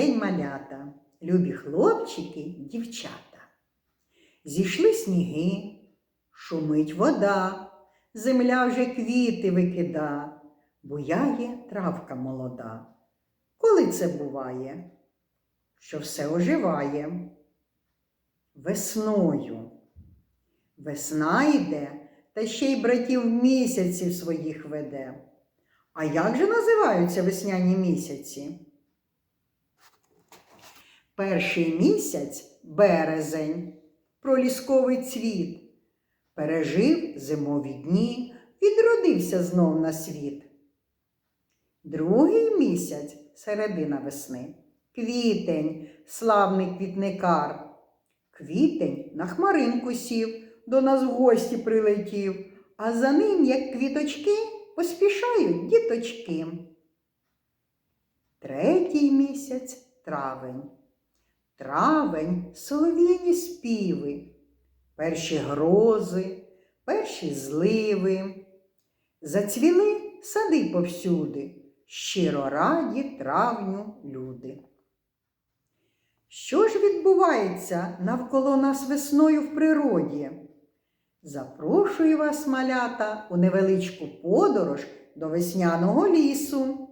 день малята, любі хлопчики, дівчата. Зійшли сніги, шумить вода, земля вже квіти викида, буяє травка молода. Коли це буває? Що все оживає? Весною. Весна йде, та ще й братів місяців своїх веде. А як же називаються весняні місяці? Перший місяць березень, пролісковий цвіт, пережив зимові дні, відродився знов на світ. Другий місяць середина весни, квітень, славний квітникар. Квітень на хмаринку сів, до нас в гості прилетів, а за ним, як квіточки, поспішають діточки. Третій місяць травень. Травень солов'їні співи, перші грози, перші зливи. Зацвіли сади повсюди, щиро раді травню люди. Що ж відбувається навколо нас весною в природі? Запрошую вас, малята, у невеличку подорож до весняного лісу.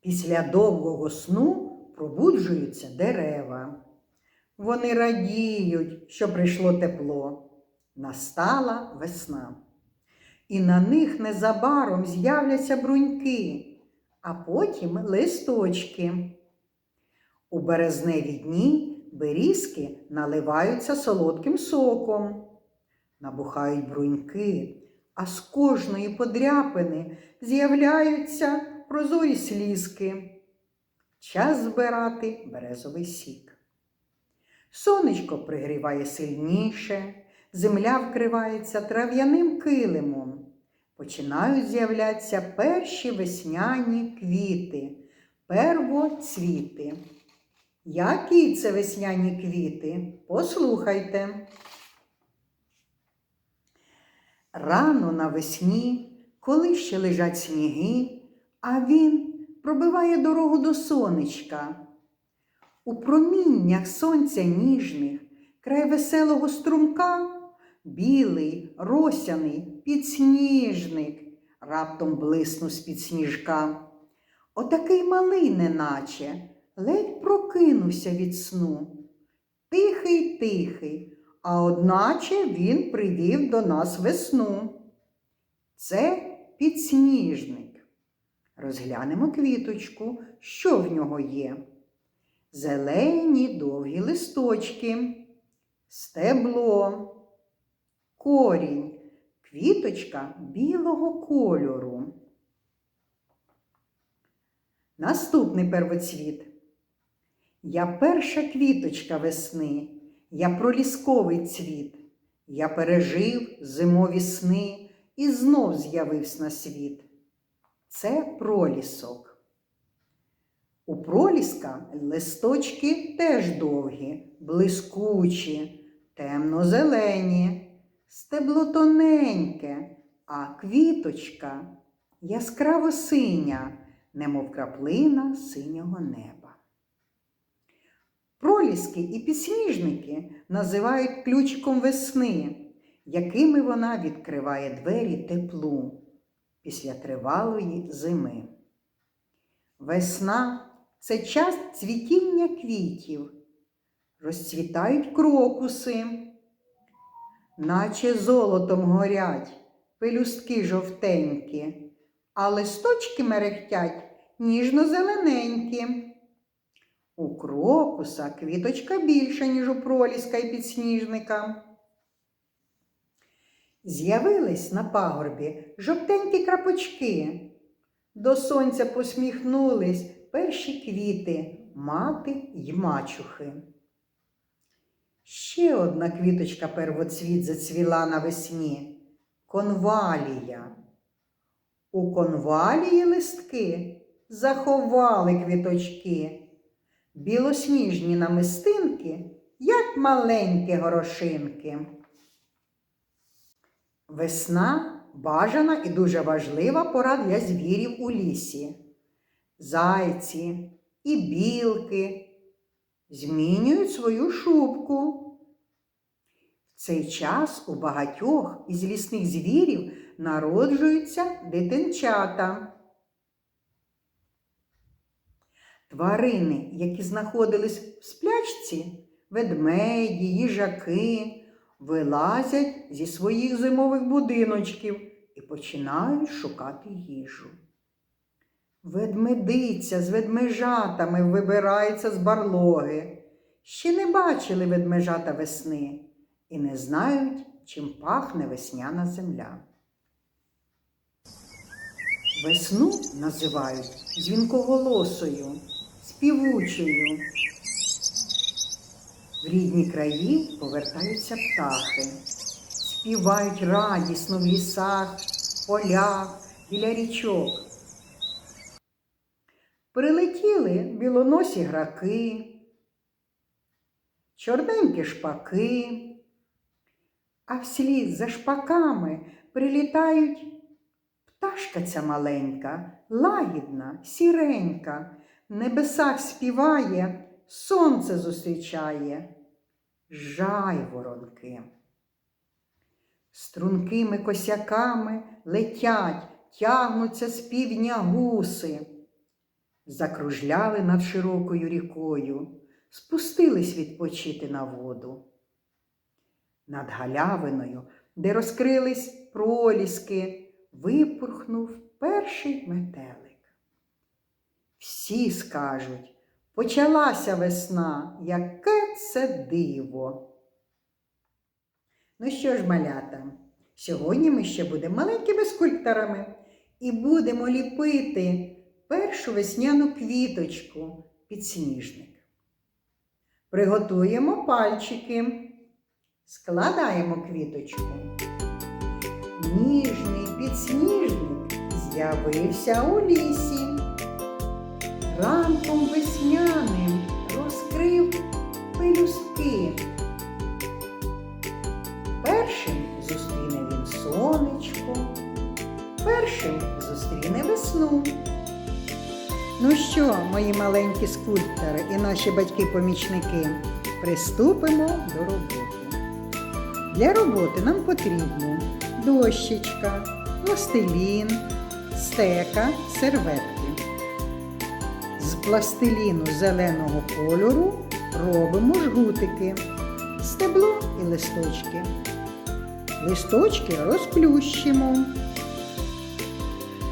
Після довгого сну пробуджуються дерева. Вони радіють, що прийшло тепло. Настала весна. І на них незабаром з'являться бруньки, а потім листочки. У березневі дні берізки наливаються солодким соком, набухають бруньки, а з кожної подряпини з'являються прозорі слізки. Час збирати березовий сік. Сонечко пригріває сильніше, земля вкривається трав'яним килимом. Починають з'являтися перші весняні квіти, первоцвіти. Які це весняні квіти? Послухайте. Рано навесні, коли ще лежать сніги, а він пробиває дорогу до сонечка. У проміннях сонця ніжних, край веселого струмка, білий, росяний, підсніжник, раптом блиснув з-під сніжка. Отакий малий, неначе, ледь прокинувся від сну. Тихий, тихий, а одначе він привів до нас весну. Це підсніжник. Розглянемо квіточку, що в нього є. Зелені довгі листочки, стебло, корінь, квіточка білого кольору. Наступний первоцвіт. Я перша квіточка весни, я пролісковий цвіт. Я пережив зимові сни і знов з'явився на світ. Це пролісок. У проліска листочки теж довгі, блискучі, темно-зелені, стебло тоненьке, а квіточка яскраво синя, немов краплина синього неба. Проліски і підсніжники називають ключиком весни, якими вона відкриває двері теплу після тривалої зими. Весна це час цвітіння квітів, розцвітають крокуси, наче золотом горять пелюстки жовтенькі, а листочки мерехтять ніжно-зелененькі. У крокуса квіточка більша, ніж у проліска і підсніжника. З'явились на пагорбі жовтенькі крапочки. До сонця посміхнулись перші квіти мати й мачухи. Ще одна квіточка первоцвіт зацвіла навесні конвалія. У конвалії листки заховали квіточки, білосніжні намистинки, як маленькі горошинки. Весна бажана і дуже важлива пора для звірів у лісі. Зайці, і білки змінюють свою шубку. В цей час у багатьох із лісних звірів народжуються дитинчата. Тварини, які знаходились в сплячці, ведмеді, їжаки, вилазять зі своїх зимових будиночків і починають шукати їжу. Ведмедиця з ведмежатами вибирається з барлоги. Ще не бачили ведмежата весни і не знають, чим пахне весняна земля. Весну називають дзвінкоголосою, співучою. В рідні краї повертаються птахи, співають радісно в лісах, полях, біля річок. Прилетіли білоносі граки, чорненькі шпаки, а вслід за шпаками прилітають пташка ця маленька, лагідна, сіренька, небесах співає, сонце зустрічає, жайворонки. Стрункими косяками летять, тягнуться з півдня гуси закружляли над широкою рікою, спустились відпочити на воду. Над галявиною, де розкрились проліски, випорхнув перший метелик. Всі скажуть, почалася весна, яке це диво. Ну що ж, малята, сьогодні ми ще будемо маленькими скульпторами і будемо ліпити першу весняну квіточку підсніжник. Приготуємо пальчики, складаємо квіточку. Ніжний підсніжник з'явився у лісі. Ранком весняним розкрив пелюстки. Першим зустріне він сонечко, першим зустріне весну. Ну що, мої маленькі скульптори і наші батьки-помічники, приступимо до роботи. Для роботи нам потрібно дощечка, пластилін, стека, серветки. Пластиліну зеленого кольору робимо жгутики, стебло і листочки. Листочки розплющимо,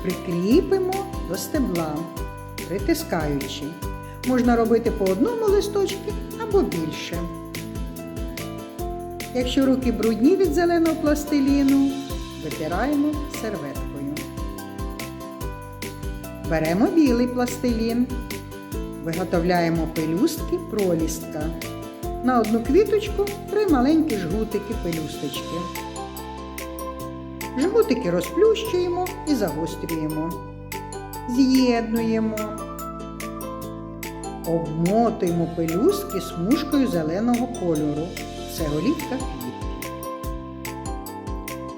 прикріпимо до стебла притискаючи. Можна робити по одному листочку або більше. Якщо руки брудні від зеленого пластиліну, витираємо серветкою. Беремо білий пластилін, виготовляємо пелюстки пролістка. На одну квіточку три маленькі жгутики пелюсточки. Жгутики розплющуємо і загострюємо з'єднуємо, обмотуємо пелюстки смужкою зеленого кольору. Це голівка квітки.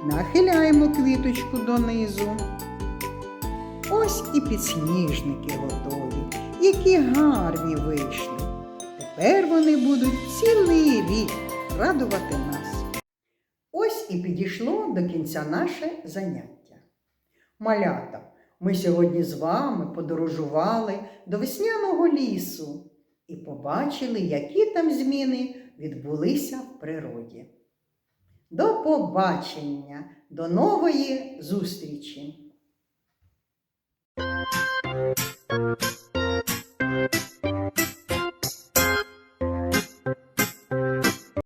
Нахиляємо квіточку донизу. Ось і підсніжники готові, які гарні вийшли. Тепер вони будуть цілий рік радувати нас. Ось і підійшло до кінця наше заняття. Малята. Ми сьогодні з вами подорожували до весняного лісу і побачили, які там зміни відбулися в природі. До побачення, до нової зустрічі!